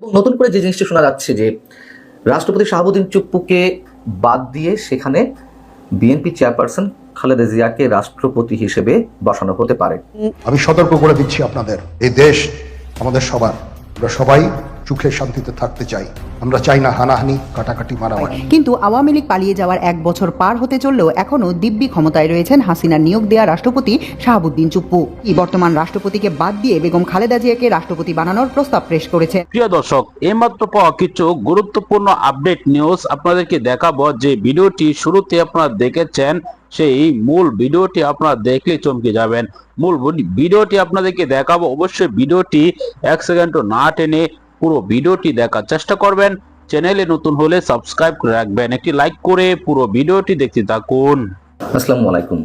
এবং নতুন করে যে জিনিসটি শোনা যাচ্ছে যে রাষ্ট্রপতি শাহাবুদ্দিন চুপ্পুকে বাদ দিয়ে সেখানে বিএনপি চেয়ারপারসন খালেদা জিয়াকে রাষ্ট্রপতি হিসেবে বসানো হতে পারে। আমি সতর্ক করে দিচ্ছি আপনাদের, এই দেশ আমাদের সবার। আমরা সবাই সুখে শান্তিতে থাকতে চাই। আমরা চাই না হানাহানি কাটাকাটি মারামারি। কিন্তু আওয়ামী লীগ পালিয়ে যাওয়ার এক বছর পার হতে চললেও এখনও দিব্যি ক্ষমতায় রয়েছেন হাসিনার নিয়োগ দেওয়া রাষ্ট্রপতি শাহাবুদ্দিন চুপ্পু। এই বর্তমান রাষ্ট্রপতিকে বাদ দিয়ে বেগম খালেদা জিয়াকে রাষ্ট্রপতি বানানোর প্রস্তাব পেশ করেছে। প্রিয় দর্শক এইমাত্র পাওয়া কিছু গুরুত্বপূর্ণ আপডেট নিউজ আপনাদেরকে দেখাবো। যে ভিডিওটি শুরুতে আপনারা দেখেছেন সেই মূল ভিডিওটি আপনারা দেখলে চমকে যাবেন। মূল ভিডিওটি আপনাদেরকে দেখাবো। অবশ্যই ভিডিওটি এক সেকেন্ডও না টেনে পুরো ভিডিওটি দেখার চেষ্টা করবেন। চ্যানেলে নতুন হলে সাবস্ক্রাইব করে রাখবেন। একটি লাইক করে পুরো ভিডিওটি দেখতে থাকুন। আসসালামু আলাইকুম।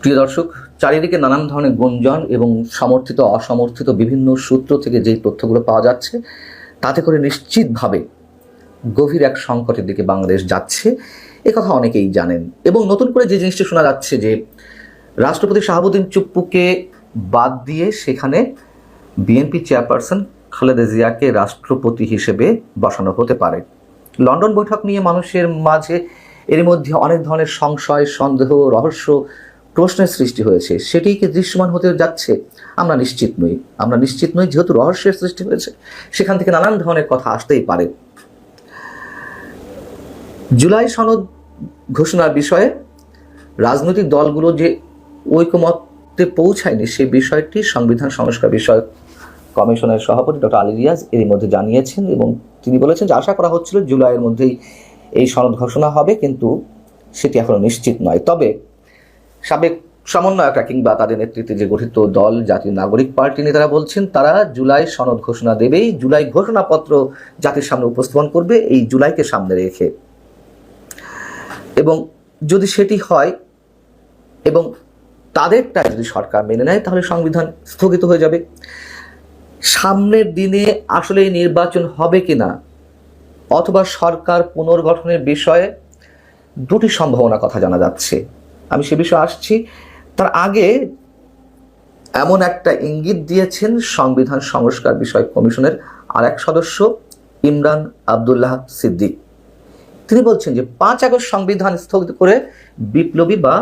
প্রিয় দর্শক, চারিদিকে নানান ধরনের গুঞ্জন এবং সমর্থিত, অসমর্থিত বিভিন্ন সূত্র থেকে যেই তথ্যগুলো পাওয়া যাচ্ছে, তাতে করে নিশ্চিতভাবে গভীর এক সংকটের দিকে বাংলাদেশ যাচ্ছে। এ কথা অনেকেই জানেন। এবং নতুন করে যে জিনিসটি শোনা যাচ্ছে যে, রাষ্ট্রপতি শাহাবুদ্দিন চুপ্পুকে বাদ দিয়ে সেখানে বিএনপি চেয়ারপারসন খালেদা জিয়াকে রাষ্ট্রপতি হিসেবে বসানো হতে পারে। লন্ডন বৈঠক নিয়ে মানুষের মাঝে এর মধ্যে অনেক ধরনের সংশয়, সন্দেহ, রহস্য, প্রশ্নের সৃষ্টি হয়েছে। সেটি কি দৃশ্যমান হতে যাচ্ছে? আমরা নিশ্চিত নই। আমরা নিশ্চিত নই যেহেতু রহস্যের সৃষ্টি হয়েছে। সেখান থেকে নানান ধরনের কথা আসতেই পারে। জুলাই সনদ ঘোষণার বিষয়ে রাজনৈতিক দলগুলো যে ঐকমত্যে পৌঁছায়নি সেই বিষয়টি সংবিধান সংস্কার বিষয়ক কমিশনের সভাপতি ডক্টর আলী রিয়াজ এরই মধ্যে জানিয়েছেন এবং তিনি বলেছেন যে আশা করা হচ্ছিল জুলাইয়ের মধ্যেই এই সনদ ঘোষণা হবে, কিন্তু সেটি এখনও নিশ্চিত নয়। তবে সাবেক সমন্বয়করা কিংবা তাদের নেতৃত্বে যে গঠিত দল, জাতীয় নাগরিক পার্টি নেতারা বলছেন, তারা জুলাই সনদ ঘোষণা দেবেই। জুলাই ঘোষণাপত্র জাতির সামনে উপস্থাপন করবে, এই জুলাইকে সামনে রেখে। এবং যদি সেটি হয় এবং তাদেরটা যদি সরকার মেনে নেয়, তাহলে সংবিধান স্থগিত হয়ে যাবে। সামনের দিনে আসলে নির্বাচন হবে কিনা অথবা সরকার পুনর্গঠনের বিষয়ে দুটি সম্ভাবনার কথা জানা যাচ্ছে। আমি সে বিষয়ে আসছি। তার আগে এমন একটা ইঙ্গিত দিয়েছেন সংবিধান সংস্কার বিষয়ক কমিশনের আর এক সদস্য, ইমরান আবদুল্লাহ সিদ্দিক। তিনি বলছেন যে পাঁচ আগস্ট সংবিধান স্থগিত করে বিপ্লবী বা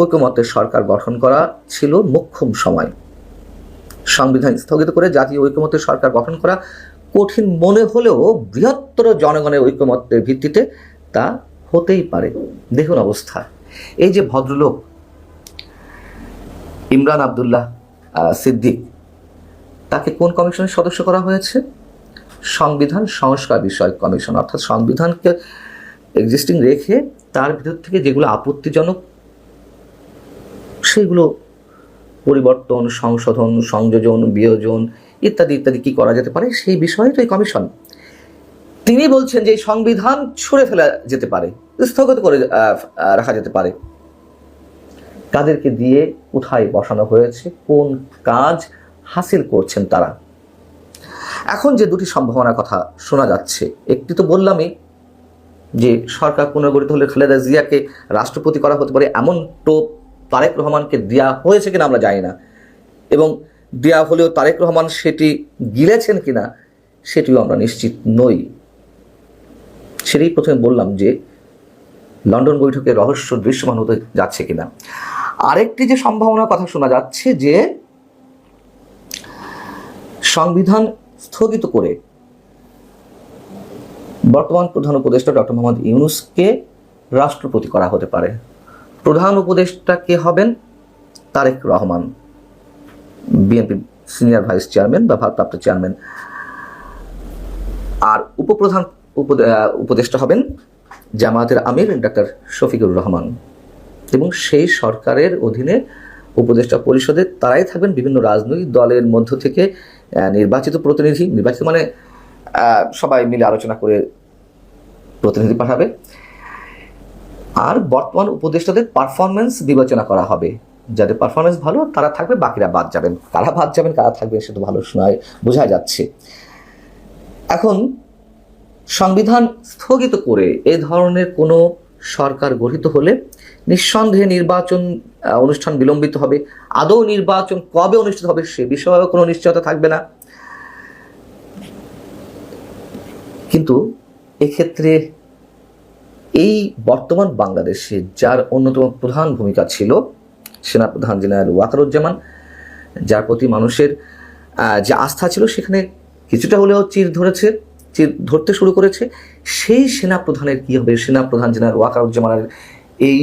ঐকমত্যের সরকার গঠন করা ছিল মোক্ষম সময়। সংবিধান স্থগিত করে জাতীয় ঐকমত্যের সরকার গঠন করা কঠিন মনে হলেও বৃহত্তর জনগণের ঐকমত্যের ভিত্তিতে তা হতেই পারে। দেখুন অবস্থা। এই যে ভদ্রলোক, ইমরান আবদুল্লাহ সিদ্দিক, তাকে কোন কমিশনের সদস্য করা হয়েছে? সংবিধান সংস্কার বিষয়ক কমিশন, অর্থাৎ সংবিধানকে এক্সিস্টিং রেখে তার ভিতর থেকে যেগুলো আপত্তিজনক, সেগুলো পরিবর্তন, সংশোধন, সংযোজন, বিয়োজন ইত্যাদি ইত্যাদি কি করা যেতে পারে? সেই বিষয়ে তো এই কমিশন। তিনি বলছেন যে সংবিধান ছুঁড়ে ফেলা যেতে পারে, স্থগিত করে রাখা যেতে পারে। কাদেরকে দিয়ে কোথায় বসানো হয়েছে? কোন কাজ হাসিল করছেন তারা? এখন যে দুটি সম্ভাবনার কথা শোনা যাচ্ছে, একটি তো বললামই যে সরকার পুনর্গঠিত হলে খালেদা জিয়াকে রাষ্ট্রপতি করা হতে পারে, এমন টোপ তারেক রহমানকে দেওয়া হয়েছে কিনা আমরা জানি না। এবং দেওয়া হলেও তারেক রহমান সেটি গিলেছেন কিনা, সেটিও আমরা নিশ্চিত নই। সেটাই প্রথমে বললাম যে, লন্ডন বৈঠকে রহস্য দৃশ্যমান হতে যাচ্ছে কিনা। আরেকটি যে সম্ভাবনার কথা শোনা যাচ্ছে যে, সংবিধান স্থগিত করে বর্তমান প্রধান উপদেষ্টা ডক্টর মোহাম্মদ ইউনুসকে রাষ্ট্রপতি করা হতে পারে। প্রধান উপদেষ্টা কে হবেন? Tarique Rahman. BNP senior vice chairman বা ভারপ্রাপ্ত চেয়ারম্যান। আর উপপ্রধান উপদেষ্টা হবেন জামায়াতের আমির ডাক্তার শফিকুর রহমান। এবং সেই সরকারের অধীনে উপদেষ্টা পরিষদে তারাই থাকবেন বিভিন্ন রাজনৈতিক দলের মধ্য থেকে নির্বাচিত প্রতিনিধি। নির্বাচিত মানে সবাই মিলে আলোচনা করে প্রতিনিধি পাঠাবে। আর বর্তমান উপদেষ্টাদের পারফরমেন্স বিবেচনা করা হবে। যাদের পারফরমেন্স ভালো, তারা থাকবে, বাকিরা বাদ যাবেন। কারা বাদ যাবেন, কারা থাকবে সেটা ভালো শোনায় বোঝা যাচ্ছে। এখন, সংবিধান স্থগিত করে এ ধরনের কোনো সরকার গঠিত হলে নিঃসন্দেহে নির্বাচন অনুষ্ঠান বিলম্বিত হবে। আদৌ নির্বাচন কবে অনুষ্ঠিত হবে সে বিষয়েও কোনো নিশ্চয়তা থাকবে না। কিন্তু এক্ষেত্রে এই বর্তমান বাংলাদেশে যার অন্যতম প্রধান ভূমিকা ছিল সেনাপ্রধান জেনারেল ওয়াকারুজ্জামান, যার প্রতি মানুষের যে আস্থা ছিল সেখানে কিছুটা হলেও চির ধরেছে, চির ধরতে শুরু করেছে, সেই সেনাপ্রধানের কী হবে? সেনাপ্রধান জেনারেল ওয়াকারুজ্জামানের এই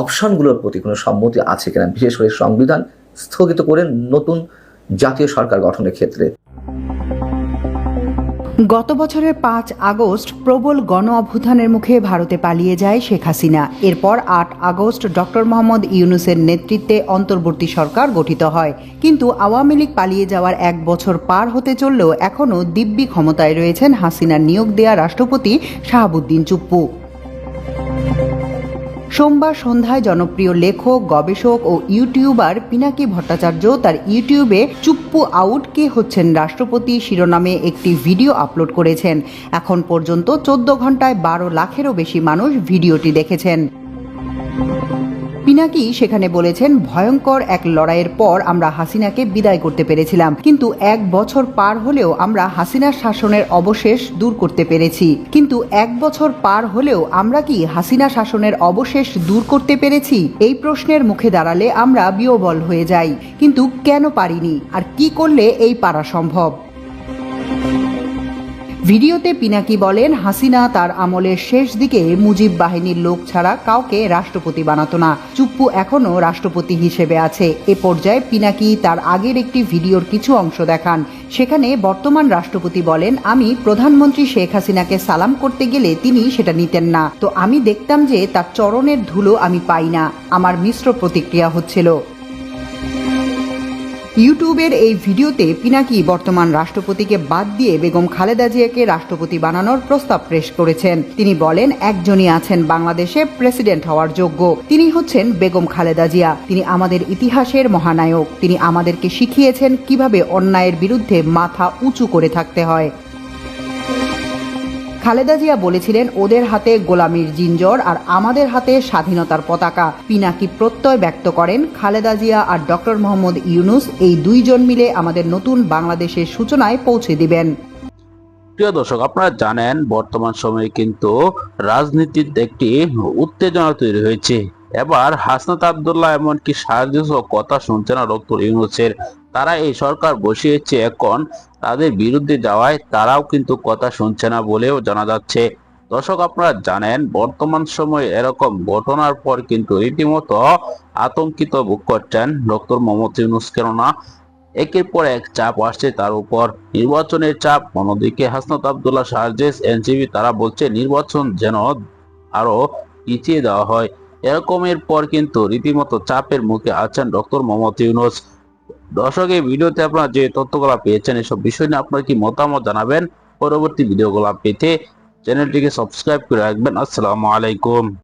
অপশানগুলোর প্রতি কোনো সম্মতি আছে কিনা? বিশেষ করে সংবিধান স্থগিত করে নতুন জাতীয় সরকার গঠনের ক্ষেত্রে। গত বছরের পাঁচ আগস্ট প্রবল গণ অভ্যুত্থানের মুখে ভারতে পালিয়ে যায় শেখ হাসিনা। এরপর আট আগস্ট ডক্টর মোহাম্মদ ইউনুসের নেতৃত্বে অন্তর্বর্তী সরকার গঠিত হয়। কিন্তু আওয়ামী লীগ পালিয়ে যাওয়ার এক বছর পার হতে চললেও এখনও দিব্যি ক্ষমতায় রয়েছেন হাসিনার নিয়োগ দেয়া রাষ্ট্রপতি শাহাবুদ্দিন চুপ্পু। সোমবার সন্ধ্যায় জনপ্রিয় লেখক, গবেষক ও ইউটিউবার পিনাকি ভট্টাচার্য তার ইউটিউবে চুপ্পু আউট কে হচ্ছেন রাষ্ট্রপতি শিরোনামে একটি ভিডিও আপলোড করেছেন। এখন পর্যন্ত চোদ্দ ঘন্টায় বারো লাখেরও বেশি মানুষ ভিডিওটি দেখেছেন। পিনাকি সেখানে বলেছেন, ভয়ঙ্কর এক লড়াইয়ের পর আমরা হাসিনাকে বিদায় করতে পেরেছিলাম। কিন্তু এক বছর পার হলেও আমরা হাসিনার শাসনের অবশেষ দূর করতে পেরেছি। কিন্তু এক বছর পার হলেও আমরা কি হাসিনা শাসনের অবশেষ দূর করতে পেরেছি? এই প্রশ্নের মুখে দাঁড়ালে আমরা বিয়োবল হয়ে যাই। কিন্তু কেন পারিনি? আর কি করলে এই পারা সম্ভব? ভিডিওতে পিনাকি বলেন, হাসিনা তার আমলের শেষ দিকে মুজিব বাহিনীর লোক ছাড়া কাউকে রাষ্ট্রপতি বানাতো না। চুপ্পু এখনও রাষ্ট্রপতি হিসেবে আছে। এ পর্যায়ে পিনাকি তার আগের একটি ভিডিওর কিছু অংশ দেখান। সেখানে বর্তমান রাষ্ট্রপতি বলেন, আমি প্রধানমন্ত্রী শেখ হাসিনাকে সালাম করতে গেলে তিনি সেটা নিতেন না। তো আমি দেখতাম যে তার চরণের ধুলো আমি পাই না। আমার মিশ্র প্রতিক্রিয়া হচ্ছিল। ইউটিউবের এই ভিডিওতে পিনাকি বর্তমান রাষ্ট্রপতিকে বাদ দিয়ে বেগম খালেদা জিয়াকে রাষ্ট্রপতি বানানোর প্রস্তাব পেশ করেছেন। তিনি বলেন, একজনই আছেন বাংলাদেশে প্রেসিডেন্ট হওয়ার যোগ্য। তিনি হচ্ছেন বেগম খালেদা জিয়া। তিনি আমাদের ইতিহাসের মহানায়ক। তিনি আমাদেরকে শিখিয়েছেন কীভাবে অন্যায়ের বিরুদ্ধে মাথা উঁচু করে থাকতে হয়। খালেদা জিয়া বলেছিলেন, ওদের হাতে গোলামির জিঞ্জর আর আমাদের হাতে স্বাধীনতার পতাকা। পিনাকি প্রত্যয় ব্যক্ত করেন খালেদা জিয়া আর ডক্টর মোহাম্মদ ইউনুস, এই দুইজন মিলে আমাদের নতুন বাংলাদেশের সূচনায় পৌঁছে দিবেন। প্রিয় দর্শক, আপনারা জানেন, বর্তমান সময়ে কিন্তু রাজনীতির একটি উত্তেজনা তৈরি হয়েছে। এবার হাসনাত আবদুল্লাহ এমনকি সার্জিস কথা শুনছে না ডক্টর ইউনুসের তারা এই সরকার বসিয়েছে এখন, তাদের বিরুদ্ধে যাওয়ায় তারাও কিন্তু কথা শুনছে না বলেও জানা যাচ্ছে। দর্শক, আপনারা জানেন, বর্তমান সময়ে এরকম ঘটনার পর কিন্তু রীতিমতো আতঙ্কিত ভোগ করছেন ডক্টর মোহাম্মদ ইউনুস। কেননা, একের পর এক চাপ আসছে তার উপর। নির্বাচনের চাপ, অন্যদিকে হাসনাত আবদুল্লাহ শারজেস এনসিবি তারা বলছে নির্বাচন যেন আরও পিছিয়ে দেওয়া হয়। এরকমের পর কিন্তু রীতিমতো চাপের মুখে আছেন ডক্টর মোহাম্মদ ইউনুস। দর্শক, এই ভিডিওতে আপনারা যে তথ্যগুলো পেয়েছেন, এসব বিষয় নিয়ে আপনার কি মতামত জানাবেন? পরবর্তী ভিডিওগুলো পেতে চ্যানেলটিকে সাবস্ক্রাইব করে রাখবেন। আসসালামু আলাইকুম।